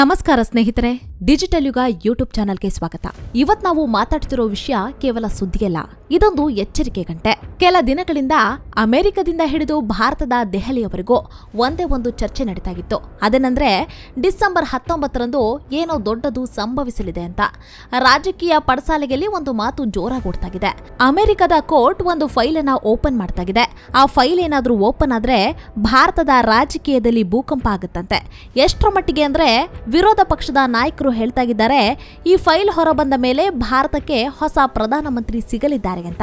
ನಮಸ್ಕಾರ ಸ್ನೇಹಿತರೆ, ಡಿಜಿಟಲ್ ಯುಗ ಯೂಟ್ಯೂಬ್ ಚಾನೆಲ್ಗೆ ಸ್ವಾಗತ. ಇವತ್ ನಾವು ಮಾತಾಡ್ತಿರೋ ವಿಷಯ ಕೇವಲ ಸುದ್ದಿಯಲ್ಲ, ಇದೊಂದು ಎಚ್ಚರಿಕೆ ಗಂಟೆ. ಕೆಲ ದಿನಗಳಿಂದ ಅಮೆರಿಕದಿಂದ ಹಿಡಿದು ಭಾರತದ ದೆಹಲಿಯವರೆಗೂ ಒಂದೇ ಒಂದು ಚರ್ಚೆ ನಡೀತಾ ಇತ್ತು ಅದೇನಂದ್ರೆ ಡಿಸೆಂಬರ್ ಹತ್ತೊಂಬತ್ತರಂದು ಏನೋ ದೊಡ್ಡದು ಸಂಭವಿಸಲಿದೆ ಅಂತ. ರಾಜಕೀಯ ಪಡಸಾಲೆಯಲ್ಲಿ ಒಂದು ಮಾತು ಜೋರಾಗೂಡ್ತಾಗಿದೆ. ಅಮೆರಿಕದ ಕೋರ್ಟ್ ಒಂದು ಫೈಲ್ ಅನ್ನ ಓಪನ್ ಮಾಡ್ತಾಗಿದೆ. ಆ ಫೈಲ್ ಏನಾದ್ರೂ ಓಪನ್ ಆದ್ರೆ ಭಾರತದ ರಾಜಕೀಯದಲ್ಲಿ ಭೂಕಂಪ ಆಗುತ್ತಂತೆ. ಎಷ್ಟರ ಮಟ್ಟಿಗೆ ಅಂದ್ರೆ ವಿರೋಧ ಪಕ್ಷದ ನಾಯಕರು ಹೇಳ್ತಾ ಇದ್ದಾರೆ, ಈ ಫೈಲ್ ಹೊರಬಂದ ಮೇಲೆ ಭಾರತಕ್ಕೆ ಹೊಸ ಪ್ರಧಾನಮಂತ್ರಿ ಸಿಗಲಿದ್ದಾರೆ ಅಂತ.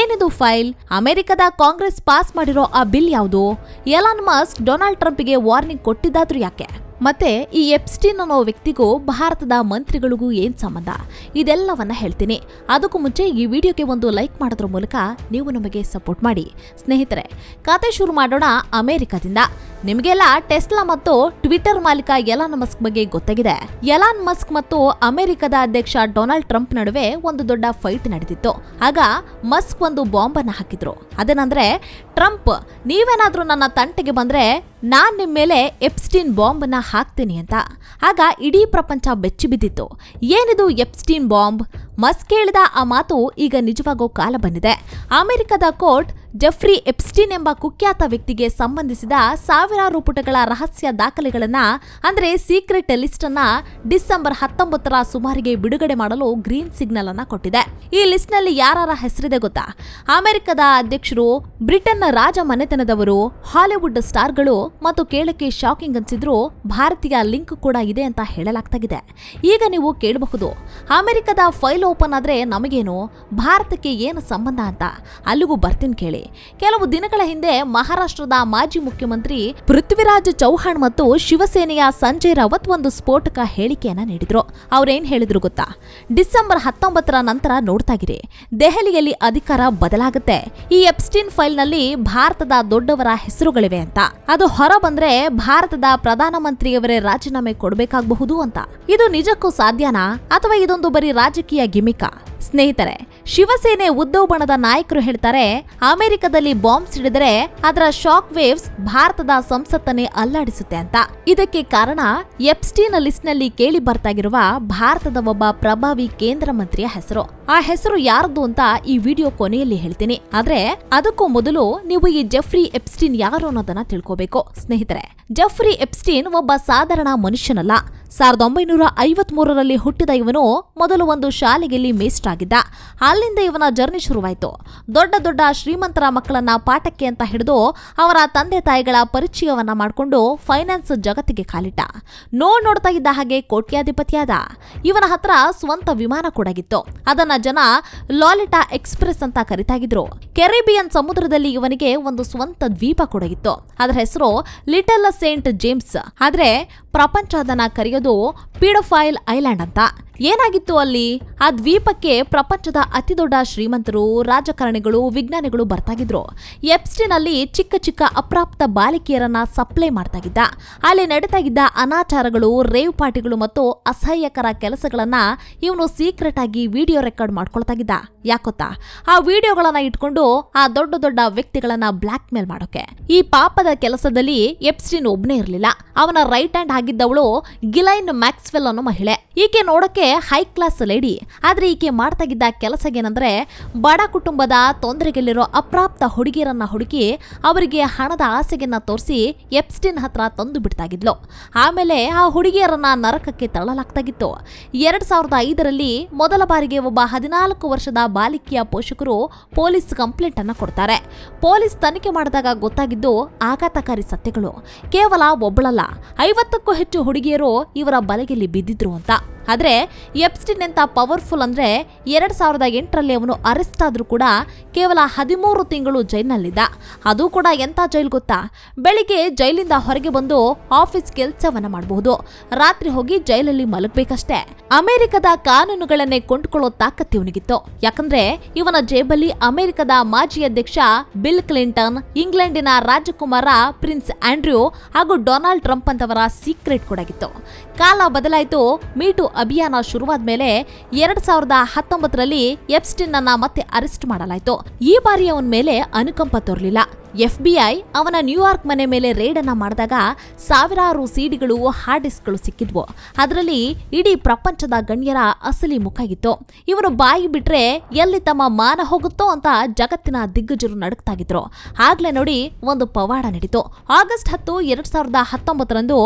ಏನಿದು ಫೈಲ್? ಅಮೆರಿಕದ ಕಾಂಗ್ರೆಸ್ ಪಾಸ್ ಮಾಡಿರೋ ಆ ಬಿಲ್ ಯಾವುದು? ಎಲಾನ್ ಮಸ್ಕ್ ಡೊನಾಲ್ಡ್ ಟ್ರಂಪ್ಗೆ ವಾರ್ನಿಂಗ್ ಕೊಟ್ಟಿದ್ದಾದ್ರೂ ಯಾಕೆ? ಮತ್ತೆ ಈ ಎಪ್ಸ್ಟೀನ್ ಅನ್ನೋ ವ್ಯಕ್ತಿಗೂ ಭಾರತದ ಮಂತ್ರಿಗಳಿಗೂ ಏನ್ ಸಂಬಂಧ? ಇದೆಲ್ಲವನ್ನ ಹೇಳ್ತೀನಿ. ಅದಕ್ಕೂ ಮುಂಚೆ ಈ ವಿಡಿಯೋಗೆ ಒಂದು ಲೈಕ್ ಮಾಡೋದ್ರ ಮೂಲಕ ನೀವು ನಮಗೆ ಸಪೋರ್ಟ್ ಮಾಡಿ. ಸ್ನೇಹಿತರೆ, ಕತೆ ಶುರು ಮಾಡೋಣ ಅಮೆರಿಕದಿಂದ. ನಿಮಗೆಲ್ಲ ಟೆಸ್ಲಾ ಮತ್ತು ಟ್ವಿಟರ್ ಮಾಲೀಕ ಎಲಾನ್ ಮಸ್ಕ್ ಬಗ್ಗೆ ಗೊತ್ತಾಗಿದೆ. ಎಲಾನ್ ಮಸ್ಕ್ ಮತ್ತು ಅಮೆರಿಕದ ಅಧ್ಯಕ್ಷ ಡೊನಾಲ್ಡ್ ಟ್ರಂಪ್ ನಡುವೆ ಒಂದು ದೊಡ್ಡ ಫೈಟ್ ನಡೆದಿತ್ತು ಆಗ ಮಸ್ಕ್ ಒಂದು ಬಾಂಬ್ ಅನ್ನ ಹಾಕಿದ್ರು. ಅದೇನಂದ್ರೆ, ಟ್ರಂಪ್, ನೀವೇನಾದ್ರೂ ನನ್ನ ತಂಟೆಗೆ ಬಂದ್ರೆ ನಾನ್ ನಿಮ್ಮ ಮೇಲೆ ಎಪ್ಸ್ಟೀನ್ ಬಾಂಬ್ ಅನ್ನ ಹಾಕ್ತೀನಿ ಅಂತ. ಆಗ ಇಡೀ ಪ್ರಪಂಚ ಬೆಚ್ಚಿ ಬಿದ್ದಿತ್ತು. ಏನಿದು ಎಪ್ಸ್ಟೀನ್ ಬಾಂಬ್? ಮಸ್ಕ್ ಹೇಳಿದ ಆ ಮಾತು ಈಗ ನಿಜವಾಗೋ ಕಾಲ ಬಂದಿದೆ. ಅಮೆರಿಕದ ಕೋರ್ಟ್ ಜೆಫ್ರಿ ಎಪ್ಸ್ಟಿನ್ ಎಂಬ ಕುಖ್ಯಾತ ವ್ಯಕ್ತಿಗೆ ಸಂಬಂಧಿಸಿದ ಸಾವಿರಾರು ಪುಟಗಳ ರಹಸ್ಯ ದಾಖಲೆಗಳನ್ನ, ಅಂದ್ರೆ ಸೀಕ್ರೆಟ್ ಲಿಸ್ಟ್ ಅನ್ನ ಡಿಸೆಂಬರ್ ಹತ್ತೊಂಬತ್ತರ ಸುಮಾರಿಗೆ ಬಿಡುಗಡೆ ಮಾಡಲು ಗ್ರೀನ್ ಸಿಗ್ನಲ್ ಅನ್ನ ಕೊಟ್ಟಿದೆ. ಈ ಲಿಸ್ಟ್ನಲ್ಲಿ ಯಾರ ಹೆಸರಿದೆ ಗೊತ್ತಾ? ಅಮೆರಿಕದ ಅಧ್ಯಕ್ಷರು, ಬ್ರಿಟನ್ನ ರಾಜ ಮನೆತನದವರು ಹಾಲಿವುಡ್ ಸ್ಟಾರ್ಗಳು ಮತ್ತು ಕೇಳಕ್ಕೆ ಶಾಕಿಂಗ್ ಅನ್ಸಿದ್ರು ಭಾರತೀಯ ಲಿಂಕ್ ಕೂಡ ಇದೆ ಅಂತ ಹೇಳಲಾಗ್ತಾಗಿದೆ. ಈಗ ನೀವು ಕೇಳಬಹುದು, ಅಮೆರಿಕದ ಫೈಲ್ ಓಪನ್ ಆದ್ರೆ ನಮಗೇನು? ಭಾರತಕ್ಕೆ ಏನು ಸಂಬಂಧ ಅಂತ? ಅಲ್ಲಿಗೂ ಬರ್ತೀನಿ ಕೇಳಿ. ಕೆಲವು ದಿನಗಳ ಹಿಂದೆ ಮಹಾರಾಷ್ಟ್ರದ ಮಾಜಿ ಮುಖ್ಯಮಂತ್ರಿ ಪೃಥ್ವಿರಾಜ್ ಚೌಹಾಣ್ ಮತ್ತು ಶಿವಸೇನೆಯ ಸಂಜಯ್ ರಾವತ್ ಒಂದು ಸ್ಫೋಟಕ ಹೇಳಿಕೆಯನ್ನ ನೀಡಿದ್ರು. ಅವ್ರೇನ್ ಹೇಳಿದ್ರು ಗೊತ್ತಾ? ಡಿಸೆಂಬರ್ ಹತ್ತೊಂಬತ್ತರ ನಂತರ ನೋಡ್ತಾಗಿರಿ ದೆಹಲಿಯಲ್ಲಿ ಅಧಿಕಾರ ಬದಲಾಗುತ್ತೆ. ಈ ಎಪ್ಸ್ಟೀನ್ ಫೈಲ್ನಲ್ಲಿ ಭಾರತದ ದೊಡ್ಡವರ ಹೆಸರುಗಳಿವೆ ಅಂತ. ಅದು ಹೊರ ಬಂದ್ರೆ ಭಾರತದ ಪ್ರಧಾನಮಂತ್ರಿಯವರೇ ರಾಜೀನಾಮೆ ಕೊಡಬೇಕಾಗಬಹುದು ಅಂತ. ಇದು ನಿಜಕ್ಕೂ ಸಾಧ್ಯನಾ? ಅಥವಾ ಇದೊಂದು ಬರೀ ರಾಜಕೀಯ ಗಿಮಿಕ? ಸ್ನೇಹಿತರೆ, ಶಿವಸೇನೆ ಉದ್ದವ್ ಬಣದ ನಾಯಕರು ಹೇಳ್ತಾರೆ, ಅಮೆರಿಕದಲ್ಲಿ ಬಾಂಬ್ ಸಿಡಿದರೆ ಅದರ ಶಾಕ್ ವೇವ್ಸ್ ಭಾರತದ ಸಂಸತ್ತನ್ನೇ ಅಲ್ಲಾಡಿಸುತ್ತೆ ಅಂತ. ಇದಕ್ಕೆ ಕಾರಣ ಎಪ್ಸ್ಟೀನ್ ಲಿಸ್ಟ್ನಲ್ಲಿ ಕೇಳಿ ಬರ್ತಾಗಿರುವ ಭಾರತದ ಒಬ್ಬ ಪ್ರಭಾವಿ ಕೇಂದ್ರ ಮಂತ್ರಿಯ ಹೆಸರು. ಆ ಹೆಸರು ಯಾರದು ಅಂತ ಈ ವಿಡಿಯೋ ಕೊನೆಯಲ್ಲಿ ಹೇಳ್ತೀನಿ. ಆದ್ರೆ ಅದಕ್ಕೂ ಮೊದಲು ನೀವು ಈ ಜೆಫ್ರಿ ಎಪ್ಸ್ಟೀನ್ ಯಾರು ಅನ್ನೋದನ್ನ ತಿಳ್ಕೋಬೇಕು. ಸ್ನೇಹಿತರೆ, ಜೆಫ್ರಿ ಎಪ್ಸ್ಟೀನ್ ಒಬ್ಬ ಸಾಧಾರಣ ಮನುಷ್ಯನಲ್ಲ. ಸಾವಿರದ ಒಂಬೈನೂರ ಐವತ್ ಮೂರರಲ್ಲಿ ಹುಟ್ಟಿದ ಇವನು ಮೊದಲು ಒಂದು ಶಾಲೆಯಲ್ಲಿ ಮೇಸ್ಟ್ ಆಗಿದ್ದ ಅಲ್ಲಿಂದ ಇವನ ಜರ್ನಿ ಶುರುವಾಯಿತು. ದೊಡ್ಡ ದೊಡ್ಡ ಶ್ರೀಮಂತರ ಮಕ್ಕಳನ್ನ ಪಾಠಕ್ಕೆ ಅಂತ ಹಿಡಿದು ಅವರ ತಂದೆ ತಾಯಿಗಳ ಪರಿಚಯವನ್ನ ಮಾಡಿಕೊಂಡು ಫೈನಾನ್ಸ್ ಜಗತ್ತಿಗೆ ಕಾಲಿಟ್ಟ. ನೋ ನೋಡ್ತಾ ಇದ್ದ ಹಾಗೆ ಕೋಟ್ಯಾಧಿಪತಿಯಾದ. ಇವನ ಹತ್ರ ಸ್ವಂತ ವಿಮಾನ ಕೂಡಾಗಿತ್ತು ಅದನ್ನ ಜನ ಲಾಲಿಟಾ ಎಕ್ಸ್ಪ್ರೆಸ್ ಅಂತ ಕರಿತಾಗಿದ್ರು. ಕೆರಿಬಿಯನ್ ಸಮುದ್ರದಲ್ಲಿ ಇವನಿಗೆ ಒಂದು ಸ್ವಂತ ದ್ವೀಪ ಕೂಡಾಗಿತ್ತು ಅದರ ಹೆಸರು ಲಿಟಲ್ ಸೇಂಟ್ ಜೇಮ್ಸ್. ಆದ್ರೆ ಪ್ರಪಂಚ ಅದನ್ನ ಕರೆಯೋದು ಪೀಡೋಫೈಲ್ ಐಲ್ಯಾಂಡ್ ಅಂತ. ಏನಾಗಿತ್ತು ಅಲ್ಲಿ? ಆ ದ್ವೀಪಕ್ಕೆ ಪ್ರಪಂಚದ ಅತಿದೊಡ್ಡ ಶ್ರೀಮಂತರು, ರಾಜಕಾರಣಿಗಳು, ವಿಜ್ಞಾನಿಗಳು ಬರ್ತಾಗಿದ್ರು ಎಪ್ಸ್ಟಿನ್ ಅಲ್ಲಿ ಚಿಕ್ಕ ಚಿಕ್ಕ ಅಪ್ರಾಪ್ತ ಬಾಲಕಿಯರನ್ನ ಸಪ್ಲೈ ಮಾಡ್ತಾಗಿದ್ದ. ಅಲ್ಲಿ ನಡೀತಾಗಿದ್ದ ಅನಾಚಾರಗಳು, ರೇವ್ ಪಾರ್ಟಿಗಳು ಮತ್ತು ಅಸಹ್ಯಕರ ಕೆಲಸಗಳನ್ನ ಇವನು ಸೀಕ್ರೆಟ್ ಆಗಿ ವಿಡಿಯೋ ರೆಕಾರ್ಡ್ ಮಾಡ್ಕೊಳ್ತಾಗಿದ್ದ. ಯಾಕೊತ್ತಾ ಆ ವಿಡಿಯೋಗಳನ್ನ ಇಟ್ಕೊಂಡು ಆ ದೊಡ್ಡ ದೊಡ್ಡ ವ್ಯಕ್ತಿಗಳನ್ನ ಬ್ಲಾಕ್ ಮೇಲ್ ಮಾಡೋಕೆ. ಈ ಪಾಪದ ಕೆಲಸದಲ್ಲಿ ಎಪ್ಸ್ಟಿನ್ ಒಬ್ನೇ ಇರಲಿಲ್ಲ. ಅವನ ರೈಟ್ ಹ್ಯಾಂಡ್ ಆಗಿದ್ದವಳು ಗಿಲೈನ್ ಮ್ಯಾಕ್ಸ್ವೆಲ್ ಅನ್ನೋ ಮಹಿಳೆ. ಈಕೆ ನೋಡಕ್ಕೆ ಹೈ ಕ್ಲಾಸ್ ಲೇಡಿ ಆದ್ರೆ ಈಕೆ ಮಾಡ್ತಾಗಿದ್ದ ಕೆಲಸ ಏನಂದ್ರೆ ಬಡ ಕುಟುಂಬದ ತೊಂದರೆಗಳಿರೋ ಅಪ್ರಾಪ್ತ ಹುಡುಗಿಯರನ್ನ ಹುಡುಕಿ ಅವರಿಗೆ ಹಣದ ಆಸೆಗೆನ್ನ ತೋರಿಸಿ ಎಪ್ಸ್ಟಿನ್ ಹತ್ರ ತಂದು ಬಿಡ್ತಾಗಿದ್ಲು. ಆಮೇಲೆ ಆ ಹುಡುಗಿಯರನ್ನ ನರಕಕ್ಕೆ ತಳ್ಳಲಾಗ್ತಾಗಿತ್ತು. ಎರಡ್ ಸಾವಿರದ ಐದರಲ್ಲಿ ಮೊದಲ ಬಾರಿಗೆ ಒಬ್ಬ ಹದಿನಾಲ್ಕು ವರ್ಷದ ಬಾಲಿಕೆಯ ಪೋಷಕರು ಪೊಲೀಸ್ ಕಂಪ್ಲೇಂಟ್ ಅನ್ನ ಕೊಡ್ತಾರೆ. ಪೊಲೀಸ್ ತನಿಖೆ ಮಾಡಿದಾಗ ಗೊತ್ತಾಗಿದ್ದು ಆಘಾತಕಾರಿ ಸತ್ಯಗಳು. ಕೇವಲ ಒಬ್ಬಳಲ್ಲ ಐವತ್ತಕ್ಕೂ ಹೆಚ್ಚು ಹುಡುಗಿಯರು ಇವರ ಬಲೆಯಲ್ಲಿ ಬಿದ್ದಿದ್ರು ಅಂತ. ಆದ್ರೆ ಎಪ್ಸ್ಟಿನ್ ಎಂಥ ಪವರ್ಫುಲ್ ಅಂದರೆ ಎರಡು ಸಾವಿರದ ಎಂಟರಲ್ಲಿ ಅವನು ಅರೆಸ್ಟ್ ಆದರೂ ಕೂಡ ಕೇವಲ ಹದಿಮೂರು ತಿಂಗಳು ಜೈಲಿನಲ್ಲಿದ್ದ. ಅದು ಕೂಡ ಎಂಥ ಜೈಲ್ ಗೊತ್ತಾ? ಬೆಳಿಗ್ಗೆ ಜೈಲಿಂದ ಹೊರಗೆ ಬಂದು ಆಫೀಸ್ ಕೆಲಸವನ್ನ ಮಾಡಬಹುದು. ರಾತ್ರಿ ಹೋಗಿ ಜೈಲಲ್ಲಿ ಮಲಗಬೇಕಷ್ಟೇ. ಅಮೆರಿಕದ ಕಾನೂನುಗಳನ್ನೇ ಕೊಂಡ್ಕೊಳ್ಳೋ ತಾಕತ್ತು ಇವನಿಗಿತ್ತು. ಯಾಕಂದ್ರೆ ಇವನ ಜೇಬಲ್ಲಿ ಅಮೆರಿಕದ ಮಾಜಿ ಅಧ್ಯಕ್ಷ ಬಿಲ್ ಕ್ಲಿಂಟನ್, ಇಂಗ್ಲೆಂಡಿನ ರಾಜಕುಮಾರ ಪ್ರಿನ್ಸ್ ಆಂಡ್ರ್ಯೂ ಹಾಗೂ ಡೊನಾಲ್ಡ್ ಟ್ರಂಪ್ ಅಂತವರ ಸೀಕ್ರೆಟ್ ಕೊಡಾಗಿತ್ತು ಕಾಲ ಬದಲಾಯಿತು ಮೀಟು ಅಭಿಯಾನ ಶುರುವಾದ ಮೇಲೆ ಎರಡ್ ಸಾವಿರದ ಹತ್ತೊಂಬತ್ತರಲ್ಲಿ ಎಪ್ಸ್ಟಿನ್ ಅನ್ನ ಮತ್ತೆ ಅರೆಸ್ಟ್ ಮಾಡಲಾಯಿತು. ಈ ಬಾರಿ ಅವನ ಮೇಲೆ ಅನುಕಂಪ ತೋರಲಿಲ್ಲ. ಎಫ್ಬಿಐ ಅವನ ನ್ಯೂಯಾರ್ಕ್ ಮನೆ ಮೇಲೆ ರೇಡ್ ಅನ್ನ ಮಾಡಿದಾಗ ಸಾವಿರಾರು ಸಿಡಿಗಳು ಹಾರ್ಡ್ ಡಿಸ್ಕ್ಗಳು ಸಿಕ್ಕಿದ್ವು. ಅದರಲ್ಲಿ ಇಡೀ ಪ್ರಪಂಚದ ಗಣ್ಯರ ಅಸಲಿ ಮುಖ ಇತ್ತು. ಇವನು ಬಾಯಿ ಬಿಟ್ರೆ ಎಲ್ಲಿ ತಮ್ಮ ಮಾನ ಹೋಗುತ್ತೋ ಅಂತ ಜಗತ್ತಿನ ದಿಗ್ಗಜರು ನಡುಕ್ತಾಗಿದ್ರು ಆಗ್ಲೇ ನೋಡಿ ಒಂದು ಪವಾಡ ನಡೀತು. ಆಗಸ್ಟ್ ಹತ್ತು, ಎರಡ್ ಸಾವಿರದ ಹತ್ತೊಂಬತ್ತರಂದು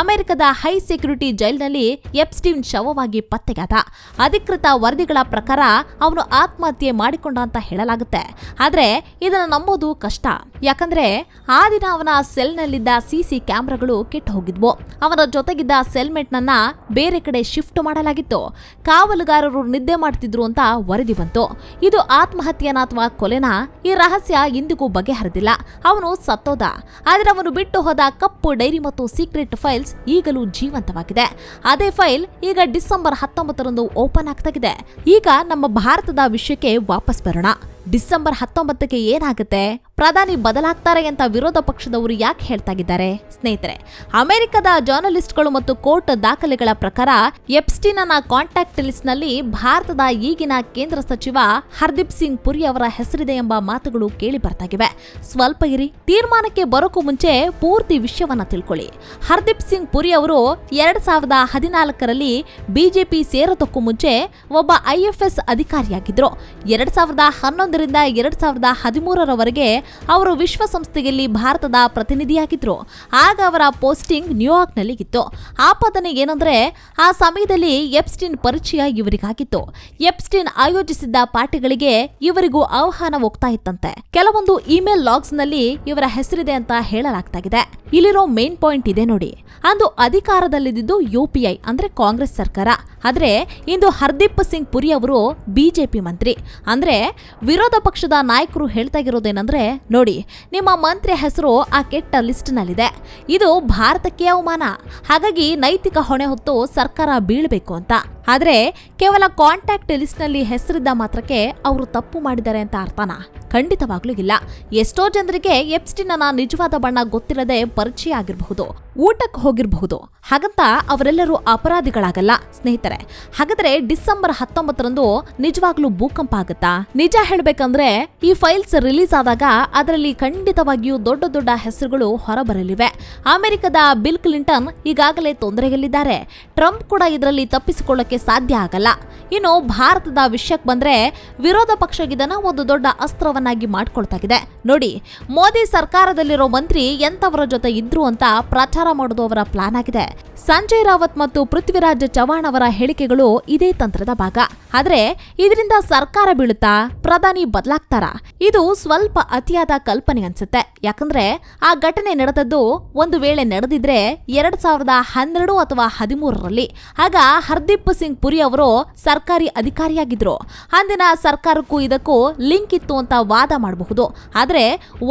ಅಮೆರಿಕದ ಹೈ ಸೆಕ್ಯೂರಿಟಿ ಜೈಲ್ನಲ್ಲಿ ಎಪ್ಸ್ಟೀನ್ ಶವವಾಗಿ ಪತ್ತೆಗಾದ. ಅಧಿಕೃತ ವರದಿಗಳ ಪ್ರಕಾರ ಅವನು ಆತ್ಮಹತ್ಯೆ ಮಾಡಿಕೊಂಡ ಅಂತ ಹೇಳಲಾಗುತ್ತೆ. ಆದ್ರೆ ಇದನ್ನು ನಂಬೋದು ಕಷ್ಟ. ಯಾಕಂದ್ರೆ ಆ ದಿನ ಅವನ ಸೆಲ್ನಲ್ಲಿದ್ದ ಸಿಸಿ ಕ್ಯಾಮ್ರಾಗಳು ಕೆಟ್ಟು ಹೋಗಿದ್ವು. ಅವನ ಜೊತೆಗಿದ್ದ ಸೆಲ್ಮೆಟ್ನನ್ನ ಬೇರೆ ಕಡೆ ಶಿಫ್ಟ್ ಮಾಡಲಾಗಿತ್ತು. ಕಾವಲುಗಾರರು ನಿದ್ದೆ ಮಾಡ್ತಿದ್ರು ಅಂತ ವರದಿ ಬಂತು. ಇದು ಆತ್ಮಹತ್ಯೆನ ಅಥವಾ ಕೊಲೆನಾ? ಈ ರಹಸ್ಯ ಇಂದಿಗೂ ಬಗೆಹರಿದಿಲ್ಲ. ಅವನು ಸತ್ತೋದ. ಆದರೆ ಅವನು ಬಿಟ್ಟು ಹೋದ ಕಪ್ಪು ಡೈರಿ ಮತ್ತು ಸೀಕ್ರೆಟ್ ಫೈಲ್ಸ್ ಈಗಲೂ ಜೀವಂತವಾಗಿದೆ. ಅದೇ ಫೈಲ್ ಈಗ ಡಿಸೆಂಬರ್ ಹತ್ತೊಂಬತ್ತರಂದು ಓಪನ್ ಆಗ್ತಾಗಿದೆ. ಈಗ ನಮ್ಮ ಭಾರತದ ವಿಷಯಕ್ಕೆ ವಾಪಸ್ ಬರೋಣ. ಡಿಸೆಂಬರ್ ಹತ್ತೊಂಬತ್ತಕ್ಕೆ ಏನಾಗುತ್ತೆ? ಪ್ರಧಾನಿ ಬದಲಾಗ್ತಾರೆ ಅಂತ ವಿರೋಧ ಪಕ್ಷದವರು ಯಾಕೆ ಹೇಳ್ತಾಗಿದ್ದಾರೆ? ಸ್ನೇಹಿತರೆ, ಅಮೆರಿಕದ ಜರ್ನಲಿಸ್ಟ್ಗಳು ಮತ್ತು ಕೋರ್ಟ್ ದಾಖಲೆಗಳ ಪ್ರಕಾರ ಎಪ್ಸ್ಟಿನ ಕಾಂಟ್ಯಾಕ್ಟ್ ಲಿಸ್ಟ್ನಲ್ಲಿ ಭಾರತದ ಈಗಿನ ಕೇಂದ್ರ ಸಚಿವ ಹರ್ದೀಪ್ ಸಿಂಗ್ ಪುರಿ ಅವರ ಹೆಸರಿದೆ ಎಂಬ ಮಾತುಗಳು ಕೇಳಿ ಬರ್ತಾಗಿವೆ. ಸ್ವಲ್ಪ ಇರಿ, ತೀರ್ಮಾನಕ್ಕೆ ಬರೋಕ್ಕೂ ಮುಂಚೆ ಪೂರ್ತಿ ವಿಷಯವನ್ನ ತಿಳ್ಕೊಳ್ಳಿ. ಹರ್ದೀಪ್ ಸಿಂಗ್ ಪುರಿ ಅವರು ಎರಡ್ ಸಾವಿರದ ಹದಿನಾಲ್ಕರಲ್ಲಿ ಬಿಜೆಪಿ ಸೇರೋದಕ್ಕೂ ಮುಂಚೆ ಒಬ್ಬ ಐಎಫ್ಎಸ್ ಅಧಿಕಾರಿಯಾಗಿದ್ರು. ಎರಡ್ ಸಾವಿರದ ಹನ್ನೊಂದರಿಂದ ಎರಡ್ ಸಾವಿರದ ಹದಿಮೂರರವರೆಗೆ ಅವರು ವಿಶ್ವಸಂಸ್ಥೆಯಲ್ಲಿ ಭಾರತದ ಪ್ರತಿನಿಧಿಯಾಗಿದ್ರು. ಆಗ ಅವರ ಪೋಸ್ಟಿಂಗ್ ನ್ಯೂಯಾರ್ಕ್ನಲ್ಲಿ ಇತ್ತು ಆಪಾದನೆ ಏನಂದ್ರೆ, ಆ ಸಮಯದಲ್ಲಿ ಎಪ್ಸ್ಟಿನ್ ಪರಿಚಯ ಇವರಿಗಾಗಿತ್ತು. ಎಪ್ಸ್ಟಿನ್ ಆಯೋಜಿಸಿದ್ದ ಪಾರ್ಟಿಗಳಿಗೆ ಇವರಿಗೂ ಆಹ್ವಾನ ಹೋಗ್ತಾ ಇತ್ತಂತೆ. ಕೆಲವೊಂದು ಇಮೇಲ್ ಲಾಗ್ಸ್ನಲ್ಲಿ ಇವರ ಹೆಸರಿದೆ ಅಂತ ಹೇಳಲಾಗ್ತಾಗಿದೆ. ಇಲ್ಲಿರೋ ಮೇನ್ ಪಾಯಿಂಟ್ ಇದೆ ನೋಡಿ. ಅಂದು ಅಧಿಕಾರದಲ್ಲಿದ್ದು ಯುಪಿಐ, ಅಂದ್ರೆ ಕಾಂಗ್ರೆಸ್ ಸರ್ಕಾರ. ಆದ್ರೆ, ಇಂದು ಹರ್ದೀಪ್ ಸಿಂಗ್ ಪುರಿ ಅವರು ಬಿಜೆಪಿ ಮಂತ್ರಿ. ಅಂದ್ರೆ, ವಿರೋಧ ಪಕ್ಷದ ನಾಯಕರು ಹೇಳ್ತಾ ಇರೋದೇನಂದ್ರೆ ನೋಡಿ, ನಿಮ್ಮ ಮಂತ್ರಿ ಹೆಸರು ಆ ಕೆಟ್ಟ ಲಿಸ್ಟ್ನಲ್ಲಿದೆ ಇದು ಭಾರತಕ್ಕೆ ಅವಮಾನ. ಹಾಗಾಗಿ ನೈತಿಕ ಹೊಣೆ ಹೊತ್ತು ಸರ್ಕಾರ ಬೀಳಬೇಕು ಅಂತ. ಆದ್ರೆ ಕೇವಲ ಕಾಂಟ್ಯಾಕ್ಟ್ ಲಿಸ್ಟ್ನಲ್ಲಿ ಹೆಸರಿದ್ದ ಮಾತ್ರಕ್ಕೆ ಅವರು ತಪ್ಪು ಮಾಡಿದ್ದಾರೆ ಅಂತ ಅರ್ಥನಾ? ಖಂಡಿತವಾಗ್ಲೂ ಇಲ್ಲ. ಎಷ್ಟೋ ಜನರಿಗೆ ಎಪ್ಸ್ಟಿನ್ನ ನಿಜವಾದ ಬಣ್ಣ ಗೊತ್ತಿರದೆ ಪರಿಚಯ ಆಗಿರಬಹುದು ಊಟಕ್ಕೆ ಹೋಗಿರಬಹುದು. ಹಾಗಂತ ಅವರೆಲ್ಲರೂ ಅಪರಾಧಿಗಳಾಗಲ್ಲ, ಸ್ನೇಹಿತರೆ. ಹಾಗಾದ್ರೆ ಡಿಸೆಂಬರ್ ಹತ್ತೊಂಬತ್ತರಂದು ನಿಜವಾಗ್ಲೂ ಭೂಕಂಪ ಆಗುತ್ತಾ? ನಿಜ ಹೇಳಬೇಕಂದ್ರೆ ಈ ಫೈಲ್ಸ್ ರಿಲೀಸ್ ಆದಾಗ ಅದರಲ್ಲಿ ಖಂಡಿತವಾಗಿಯೂ ದೊಡ್ಡ ದೊಡ್ಡ ಹೆಸರುಗಳು ಹೊರಬರಲಿವೆ. ಅಮೆರಿಕದ ಬಿಲ್ ಕ್ಲಿಂಟನ್ ಈಗಾಗಲೇ ತೊಂದರೆಯಲ್ಲಿದ್ದಾರೆ. ಟ್ರಂಪ್ ಕೂಡ ಇದರಲ್ಲಿ ತಪ್ಪಿಸಿಕೊಳ್ಳಕ್ಕೆ ಸಾಧ್ಯ ಆಗಲ್ಲ. ಇನ್ನು ಭಾರತದ ವಿಷಯಕ್ಕೆ ಬಂದ್ರೆ ವಿರೋಧ ಪಕ್ಷಗಿದನ ಒಂದು ದೊಡ್ಡ ಅಸ್ತ್ರವನ್ನಾಗಿ ಮಾಡ್ಕೊಳ್ತಾಗಿದೆ. ನೋಡಿ, ಮೋದಿ ಸರ್ಕಾರದಲ್ಲಿರೋ ಮಂತ್ರಿ ಎಂತವರ ಜೊತೆ ಇದ್ರು ಅಂತ ಪ್ರಚಾರ ಮಾಡೋದು ಅವರ ಪ್ಲಾನ್ ಆಗಿದೆ. ಸಂಜಯ್ ರಾವತ್ ಮತ್ತು ಪೃಥ್ವಿರಾಜ್ ಚವಾಣ್ ಅವರ ಹೇಳಿಕೆಗಳು ಇದೇ ತಂತ್ರದ ಭಾಗ. ಆದ್ರೆ, ಇದರಿಂದ ಸರ್ಕಾರ ಬೀಳುತ್ತಾ, ಪ್ರಧಾನಿ ಬದಲಾಗ್ತಾರಾ? ಇದು ಸ್ವಲ್ಪ ಅತಿಯಾದ ಕಲ್ಪನೆ ಅನ್ಸುತ್ತೆ. ಯಾಕಂದ್ರೆ, ಆ ಘಟನೆ ನಡೆದದ್ದು ಒಂದು ವೇಳೆ ನಡೆದಿದ್ರೆ ಎರಡ್ ಸಾವಿರದ ಹನ್ನೆರಡು ಅಥವಾ ಹದಿಮೂರರಲ್ಲಿ. ಆಗ ಹರ್ದೀಪ್ ಸಿಂಗ್ ಪುರಿ ಅವರು ಸರ್ಕಾರಿ ಅಧಿಕಾರಿಯಾಗಿದ್ರು. ಅಂದಿನ ಸರ್ಕಾರಕ್ಕೂ ಇದಕ್ಕೂ ಲಿಂಕ್ ಇತ್ತು ಅಂತ ವಾದ ಮಾಡಬಹುದು. ಆದರೆ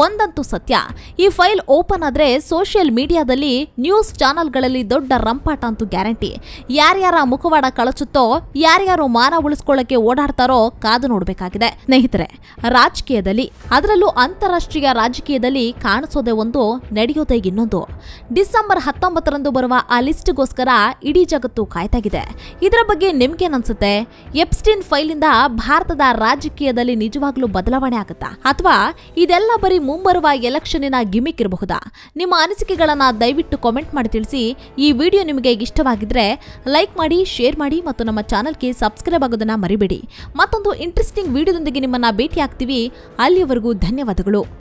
ಒಂದಂತೂ ಸತ್ಯ. ಈ ಫೈಲ್ ಓಪನ್ ಆದ್ರೆ ಸೋಷಿಯಲ್ ಮೀಡಿಯಾದಲ್ಲಿ ನ್ಯೂಸ್ ಚಾನೆಲ್ಗಳಲ್ಲಿ ದೊಡ್ಡ ರಂಪಾಟ ಅಂತೂ ಗ್ಯಾರಂಟಿ. ಯಾರ್ಯಾರ ಮುಖವಾಡ ಕಳಚುತ್ತೋ, ಯಾರ್ಯಾರು ಮಾನ ಉಳಿಸ್ಕೊಳ್ಳಕ್ಕೆ ಓಡಾಡ್ತಾರೋ ಕಾದು ನೋಡಬೇಕಾಗಿದೆ. ಸ್ನೇಹಿತರೆ, ರಾಜಕೀಯದಲ್ಲಿ, ಅದರಲ್ಲೂ ಅಂತಾರಾಷ್ಟ್ರೀಯ ರಾಜಕೀಯದಲ್ಲಿ ಕಾಣಿಸೋದೇ ಒಂದು, ನಡೆಯೋದೇ ಇನ್ನೊಂದು. ಡಿಸೆಂಬರ್ ಹತ್ತೊಂಬತ್ತರಂದು ಬರುವ ಆ ಲಿಸ್ಟ್ಗೋಸ್ಕರ ಇಡೀ ಜಗತ್ತು ಕಾಯ್ತಾಗಿದೆ. ಇದರ ಬಗ್ಗೆ ನಿಮ್ಗೇನನ್ಸುತ್ತೆ ಎಪ್ಸ್ಟಿನ್ ಫೈಲಿಂದ ಭಾರತದ ರಾಜಕೀಯದಲ್ಲಿ ನಿಜವಾಗ್ಲೂ ಬದಲಾವಣೆ ಆಗುತ್ತಾ? ಅಥವಾ ಇದೆಲ್ಲ ಬರೀ ಮುಂಬರುವ ಎಲೆಕ್ಷನ್ನಿನ ಗಿಮಿಕ್ ಇರಬಹುದಾ? ನಿಮ್ಮ ಅನಿಸಿಕೆಗಳನ್ನ ದಯವಿಟ್ಟು ಕಾಮೆಂಟ್ ಮಾಡಿ ತಿಳಿಸಿ. ಈ ವಿಡಿಯೋ ನಿಮಗೆ ಇಷ್ಟವಾಗಿದ್ರೆ ಲೈಕ್ ಮಾಡಿ, ಶೇರ್ ಮಾಡಿ ಮತ್ತು ನಮ್ಮ ಚಾನಲ್ಗೆ ಸಬ್ಸ್ಕ್ರೈಬ್ ಆಗೋದನ್ನ ಮರಿಬೇಡಿ. ಮತ್ತೊಂದು ಇಂಟ್ರೆಸ್ಟಿಂಗ್ ವಿಡಿಯೋದೊಂದಿಗೆ ನಿಮ್ಮನ್ನ ಭೇಟಿ ಆಗ್ತೀವಿ ಅಲ್ಲಿಯವರೆಗೂ ಧನ್ಯವಾದಗಳು.